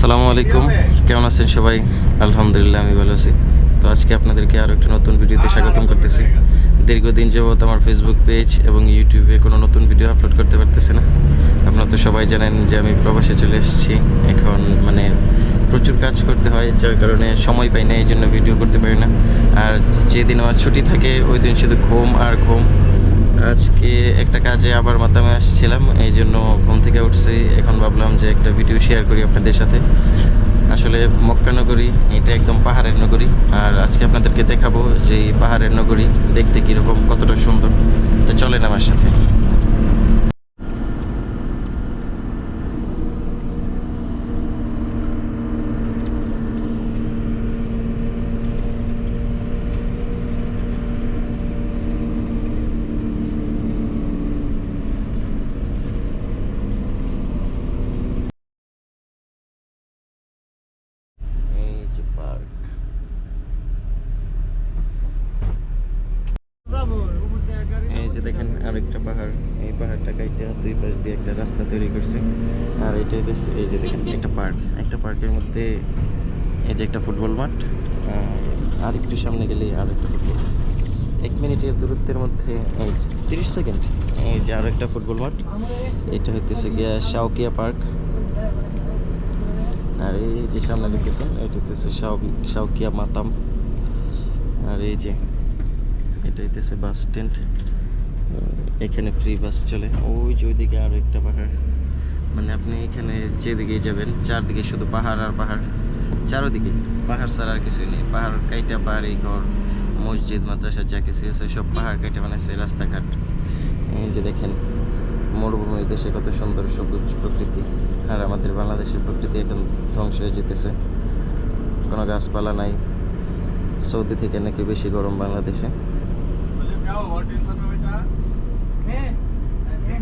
আসসালামু আলাইকুম। কেমন আছেন সবাই? আলহামদুলিল্লাহ, আমি ভালো আছি। তো আজকে আপনাদেরকে আরও একটা নতুন ভিডিওতে স্বাগতম করতেছি। দীর্ঘদিন যাবৎ আমার ফেসবুক পেজ এবং ইউটিউবে কোনো নতুন ভিডিও আপলোড করতে পারতেছি না। আপনারা তো সবাই জানেন যে আমি প্রবাসে চলে এসেছি। এখন মানে প্রচুর কাজ করতে হয়, যার কারণে সময় পাই না এই জন্য ভিডিও করতে পারি না। আর যেদিন আমার ছুটি থাকে, ওই দিন শুধু ঘুম আর ঘুম। আজকে একটা কাজে আবার মাতামে আসছিলাম, এই জন্য ঘুম থেকে উঠছি। এখন ভাবলাম যে একটা ভিডিও শেয়ার করি আপনাদের সাথে। আসলে মক্কা নগরী, এটা একদম পাহাড়ের নগরী। আর আজকে আপনাদেরকে দেখাবো যে এই পাহাড়ের নগরী দেখতে কীরকম, কতটা সুন্দর। তো চলেন আমার সাথে এই যে পার্ক এই যে দেখেন আরেকটা পাহাড়, এই পাহাড়টা কাইটা দুই পাশ দিয়ে একটা রাস্তা তৈরি করছে। আর এটা এই যে দেখেন একটা পার্ক, একটা পার্কের মধ্যে এই যে একটা ফুটবল মাঠ, আর একটু সামনে গেলে আর একটা ফুটবল এক মিনিটের দূরত্বের মধ্যে, এই তিরিশ সেকেন্ড, এই যে আর একটা ফুটবল মাঠ। এটা হইতেছে গিয়া শাওকিয়া পার্ক। আর এই যে সামনে দেখতেছেন, এটা হইতেছে শাও- শাওকিয়া মাতাম। আর এই যে, এটা হইতেছে বাস স্ট্যান্ড। এখানে ফ্রি বাস চলে। ওই যে ওইদিকে আরও একটা পাহাড়। মানে আপনি এখানে যেদিকে যাবেন, চারদিকে শুধু পাহাড় আর পাহাড়। চারোদিকে পাহাড় ছাড়া আর কিছুই নেই। পাহাড় কাইটা বাড়ি, ঘর, মসজিদ, মাদ্রাসা, যা কিছু আছে, সব পাহাড় কাইটা বানাইছে রাস্তাঘাট। এই যে দেখেন, মরুভূমির দেশে কত সুন্দর সবুজ প্রকৃতি। আর আমাদের বাংলাদেশের প্রকৃতি এখন ধ্বংস হয়ে যেতেছে। কোনো গাছপালা নাই। সৌদি থেকে নাকি বেশি গরম বাংলাদেশে।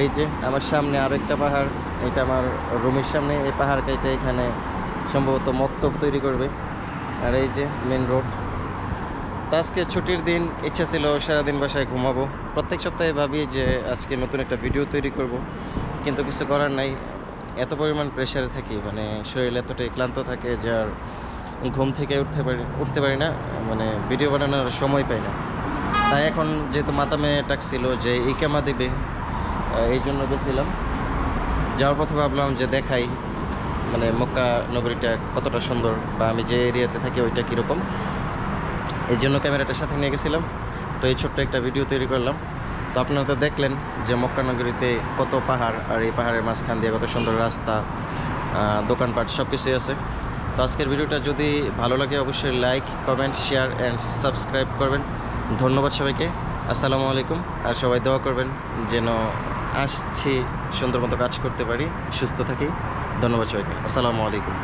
এই যে আমার সামনে আরও একটা পাহাড়, এটা আমার রুমের সামনে। এই পাহাড় কেটে এখানে সম্ভবত মক্তব তৈরি করবে। আর এই যে মেন রোড তো আজকে ছুটির দিন, ইচ্ছা ছিল সারাদিন বাসায় ঘুমাবো। প্রত্যেক সপ্তাহে ভাবি যে আজকে নতুন একটা ভিডিও তৈরি করব। কিন্তু কিছু করার নাই। এত পরিমাণ প্রেশারে থাকি মানে শরীর এতটাই ক্লান্ত থাকে যে আর ঘুম থেকে উঠতে পারি উঠতে পারি না। মানে ভিডিও বানানোর সময় পাই না। তাই এখন যেহেতু মাতামে ডাকছিল যে ইকামা দিবে? এই জন্য গেছিলাম। যাওয়ার পথে ভাবলাম যে দেখাই মানে মক্কা নগরীটা কতটা সুন্দর বা আমি যে এরিয়াতে থাকি ওইটা কীরকম। এই জন্য ক্যামেরাটা সাথে নিয়ে গেছিলাম। তো এই ছোট্ট একটা ভিডিও তৈরি করলাম। তো আপনারা তো দেখলেন যে মক্কা নগরীতে কত পাহাড় আর এই পাহাড়ের মাঝখান দিয়ে কত সুন্দর রাস্তা দোকানপাট সব কিছুই আছে। তো আজকের ভিডিওটা যদি ভালো লাগে অবশ্যই like, comment, share and subscribe করবেন। ধন্যবাদ সবাইকে। আসসালামু আলাইকুম। আর সবাই দোয়া করবেন যেন আসছি সুন্দর মতো কাজ করতে পারি। সুস্থ থাকি। ধন্যবাদ সবাইকে। আসসালামু আলাইকুম।